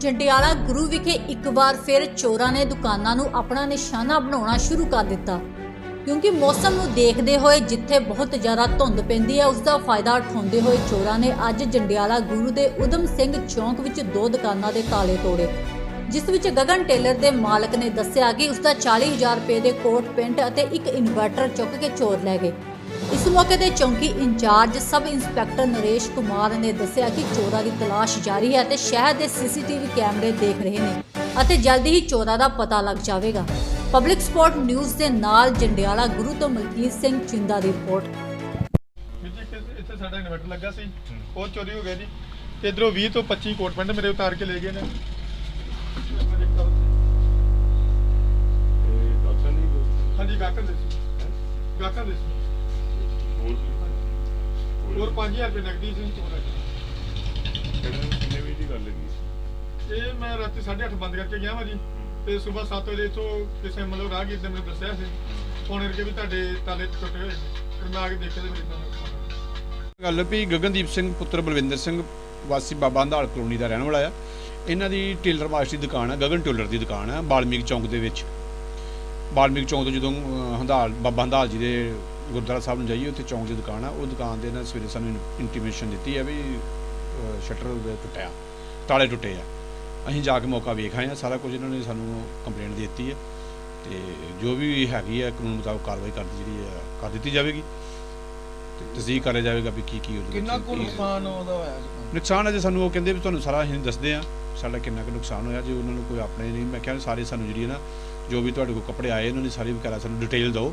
ਜੰਡਿਆਲਾ ਗੁਰੂ ਵਿਖੇ ਇੱਕ ਵਾਰ ਫਿਰ ਚੋਰਾਂ ਨੇ ਦੁਕਾਨਾਂ ਨੂੰ ਆਪਣਾ ਨਿਸ਼ਾਨਾ ਬਣਾਉਣਾ ਸ਼ੁਰੂ ਕਰ ਦਿੱਤਾ। ਕਿਉਂਕਿ ਮੌਸਮ ਨੂੰ ਦੇਖਦੇ ਹੋਏ ਜਿੱਥੇ ਬਹੁਤ ਜ਼ਿਆਦਾ ਧੁੰਦ ਪੈਂਦੀ ਹੈ ਉਸ ਦਾ ਫਾਇਦਾ ਉਠਾਉਂਦੇ ਹੋਏ ਚੋਰਾਂ ਨੇ ਅੱਜ ਜੰਡਿਆਲਾ ਗੁਰੂ ਦੇ ਉਦਮ ਸਿੰਘ ਚੌਂਕ ਵਿੱਚ ਦੋ ਦੁਕਾਨਾਂ ਦੇ ਤਾਲੇ ਤੋੜੇ। ਜਿਸ ਵਿੱਚ ਗਗਨ ਟੇਲਰ ਦੇ ਮਾਲਕ ਨੇ ਦੱਸਿਆ ਕਿ ਉਸ ਦਾ 40000 ਰੁਪਏ ਦੇ ਕੋਟ, ਪੈਂਟ ਅਤੇ ਇੱਕ ਇਨਵਰਟਰ ਚੁੱਕ ਕੇ ਚੋਰ ਲੈ ਗਏ। ਇਸ ਮੌਕੇ ਤੇ ਚੌਂਕੀ in charge sub inspector Naresh Kumar ਨੇ ਦੱਸਿਆ ਕਿ ਚੋਰਾਂ ਦੀ ਤਲਾਸ਼ ਜਾਰੀ ਹੈ ਤੇ ਸ਼ਹਿਰ ਦੇ ਸੀਸੀਟੀਵੀ ਕੈਮਰੇ ਦੇਖ ਰਹੇ ਨੇ ਅਤੇ ਜਲਦੀ ਹੀ ਚੋਰਾਂ ਦਾ ਪਤਾ ਲੱਗ ਜਾਵੇਗਾ। ਪਬਲਿਕ ਸਪੋਰਟ ਨਿਊਜ਼ ਦੇ ਨਾਲ ਜੰਡਿਆਲਾ ਗੁਰੂ ਤੋਂ ਮਲਕੀਤ ਸਿੰਘ ਚਿੰਦਾ ਦੀ ਰਿਪੋਰਟ। ਵੀਰ ਜੀ ਇੱਥੇ ਇੱਥੇ ਸਾਡਾ ਇਨਵਰਟਰ ਲੱਗਾ ਸੀ। ਉਹ ਚੋਰੀ ਹੋ ਗਿਆ ਜੀ। ਤੇ ਇਧਰੋਂ 20 ਤੋਂ 25 ਕੋਟ ਪੈਂਟ ਮੇਰੇ ਉਤਾਰ ਕੇ ਲੈ ਗਏ ਨੇ। ਹਾਂਜੀ ਗਾਕਰ ਦੇ ਸੀ ਗਾਕਰ ਦੇ ਸੀ ਹੋਰ 5000 ਰੁਪਏ ਨਕਦੀ ਸੀ ਇਹ ਮੈਂ ਰਾਤੀ 8:30 ਬੰਦ ਕਰਕੇ ਗਿਆ ਵਾਂ ਜੀ। ਤੇ ਸਵੇਰ 7 ਵਜੇ ਤੋਂ ਕਿਸੇ ਮਤਲਬ ਰਾਹਗੀਰ ਨੇ ਮੈਨੂੰ ਦੱਸਿਆ ਸੀ। ਫੋਨ ਕਰਕੇ ਵੀ ਤੁਹਾਡੇ ਤਾਲੇ ਟੁੱਟੇ ਹੋਏ ਨੇ। ਫਿਰ ਮੈਂ ਆ ਕੇ ਦੇਖਿਆ ਤੇ ਮੇਰੇ ਨਾਲ ਗੱਲ ਵੀ ਗਗਨਦੀਪ ਸਿੰਘ ਪੁੱਤਰ ਬਲਵਿੰਦਰ ਸਿੰਘ ਵਾਸੀ ਬਾਬਾ ਹੰਦਾਲ ਕਲੋਨੀ ਦਾ ਰਹਿਣ ਵਾਲਾ ਆ। ਇਹਨਾਂ ਦੀ ਟੇਲਰ ਮਾਸਟਰ ਦੀ ਦੁਕਾਨ ਆ ਗਗਨ ਟੇਲਰ ਦੀ ਦੁਕਾਨ ਆ ਬਾਲਮੀਕ ਚੌਂਕ ਦੇ ਵਿੱਚ। ਬਾਲਮੀਕ ਚੌਂਕ ਤੋਂ ਜਦੋਂ ਹੰਦਾਲ ਬਾਬਾ ਹੰਦਾਲ ਜੀ ਦੇ ਗੁਰਦੁਆਰਾ ਸਾਹਿਬ ਨੂੰ ਜਾਈਏ ਉੱਥੇ ਚੌਂਕ ਦੀ ਦੁਕਾਨ ਆ। ਉਹ ਦੁਕਾਨ ਦੇ ਨਾਲ ਸਵੇਰੇ ਸਾਨੂੰ ਇੰਟੀਮੇਸ਼ਨ ਦਿੱਤੀ ਹੈ ਵੀ ਸ਼ਟਰ ਟੁੱਟਿਆ ਤਾਲੇ ਟੁੱਟੇ ਆ। ਅਸੀਂ ਜਾ ਕੇ ਮੌਕਾ ਵੇਖ ਆਏ ਆ ਸਾਰਾ ਕੁਝ ਇਹਨਾਂ ਨੇ ਸਾਨੂੰ ਕੰਪਲੇਂਟ ਦੇ ਦਿੱਤੀ ਹੈ ਤੇ ਜੋ ਵੀ ਹੈਗੀ ਹੈ ਕਾਨੂੰਨ ਮੁਤਾਬਕ ਕਾਰਵਾਈ ਕਰਦੀ ਜਿਹੜੀ ਹੈ ਕਰ ਦਿੱਤੀ ਜਾਵੇਗੀ। ਤੇ ਤਸਦੀਕ ਕਰਿਆ ਜਾਵੇਗਾ ਵੀ ਕੀ ਕੀ ਉਹਦੇ ਕਿੰਨਾ ਕੁ ਨੁਕਸਾਨ ਉਹਦਾ ਹੋਇਆ? ਨੁਕਸਾਨ ਅਜੇ ਸਾਨੂੰ ਉਹ ਕਹਿੰਦੇ ਵੀ ਤੁਹਾਨੂੰ ਸਾਰਾ ਅਸੀਂ ਦੱਸਦੇ ਆ ਸਾਡਾ ਕਿੰਨਾ ਕੁ ਨੁਕਸਾਨ ਹੋਇਆ ਜੇ ਉਹਨਾਂ ਨੂੰ ਕੋਈ ਆਪਣੇ ਨਹੀਂ ਮੈਂ ਕਿਹਾ ਸਾਰੇ ਸਾਨੂੰ ਜਿਹੜੀ ਹੈ ਨਾ ਜੋ ਵੀ ਤੁਹਾਡੇ ਕੋਲ ਕੱਪੜੇ ਆਏ ਉਹਨਾਂ ਦੀ ਸਾਰੀ ਵਗੈਰਾ ਸਾਨੂੰ ਡਿਟੇਲ ਦਿਓ।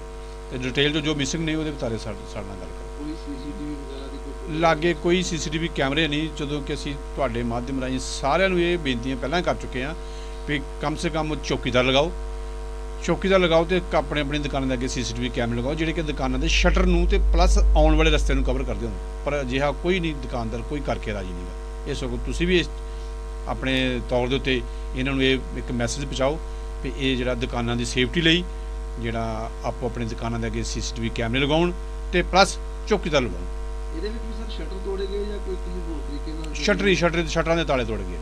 ਡਿਟੇਲ ਜੋ ਜੋ ਮਿਸਿੰਗ ਨੇ ਉਹਦੇ ਬਾਰੇ ਸਾਡੇ ਸਾਡੇ ਨਾਲ ਗੱਲ ਕਰੋ। ਕੋਈ ਸੀਸੀਟੀਵੀ ਵਗੈਰਾ ਦੀ ਕੋਈ ਲਾਗੇ ਕੋਈ ਸੀਸੀਟੀਵੀ ਕੈਮਰੇ ਨਹੀਂ ਜਦੋਂ ਕਿ ਅਸੀਂ ਤੁਹਾਡੇ ਮਾਧਿਅਮ ਰਾਹੀਂ ਸਾਰਿਆਂ ਨੂੰ ਇਹ ਬੇਨਤੀਆਂ ਪਹਿਲਾਂ ਕਰ ਚੁੱਕੇ ਆ ਵੀ ਕਮ ਸੇ ਕਮ ਚੌਕੀਦਾਰ ਲਗਾਓ। ਚੌਕੀਦਾਰ ਲਗਾਓ ਤੇ ਆਪਣੀ ਆਪਣੀ ਦੁਕਾਨਾਂ ਦੇ ਅੱਗੇ ਸੀਸੀਟੀਵੀ ਕੈਮਰੇ ਲਗਾਓ ਜਿਹੜੇ ਕਿ ਦੁਕਾਨਾਂ ਦੇ ਸ਼ਟਰ ਨੂੰ ਤੇ ਪਲੱਸ ਆਉਣ ਵਾਲੇ ਰਸਤੇ ਨੂੰ ਕਵਰ ਕਰਦੇ ਹੋਣ। ਪਰ ਅਜਿਹਾ ਕੋਈ ਨਹੀਂ ਦੁਕਾਨਦਾਰ ਕੋਈ ਕਰਕੇ ਰਾਜੀ ਨਹੀਂਗਾ ਇਹ ਸਗੋਂ ਤੁਸੀਂ ਵੀ ਆਪਣੇ ਤੌਰ ਦੇ ਉੱਤੇ ਇਹਨਾਂ ਨੂੰ ਇਹ ਇੱਕ ਮੈਸੇਜ ਪਹੁੰਚਾਓ ਵੀ ਇਹ ਜਿਹੜਾ ਦੁਕਾਨਾਂ ਦੀ ਸੇਫਟੀ ਲਈ ਜਿਹੜਾ ਆਪੋ ਆਪਣੀ ਦੁਕਾਨਾਂ ਦੇ ਅੱਗੇ ਸੀਸੀਟੀਵੀ ਕੈਮਰੇ ਲਗਾਉਣ ਤੇ ਪਲੱਸ ਚੌਕੀਦਾਰ ਲਗਾਉਣ ਇਹਦੇ ਵਿੱਚ ਵੀ ਸਰ ਸ਼ਟਰ ਤੋੜੇ ਗਏ ਜਾਂ ਕੋਈ ਕਿਸੇ ਹੋਰ ਤਰੀਕੇ ਨਾਲ ਸ਼ਟਰ ਹੀ ਸ਼ਟਰ ਸ਼ਟਰਾਂ ਦੇ ਤਾਲੇ ਤੋੜ ਗਏ।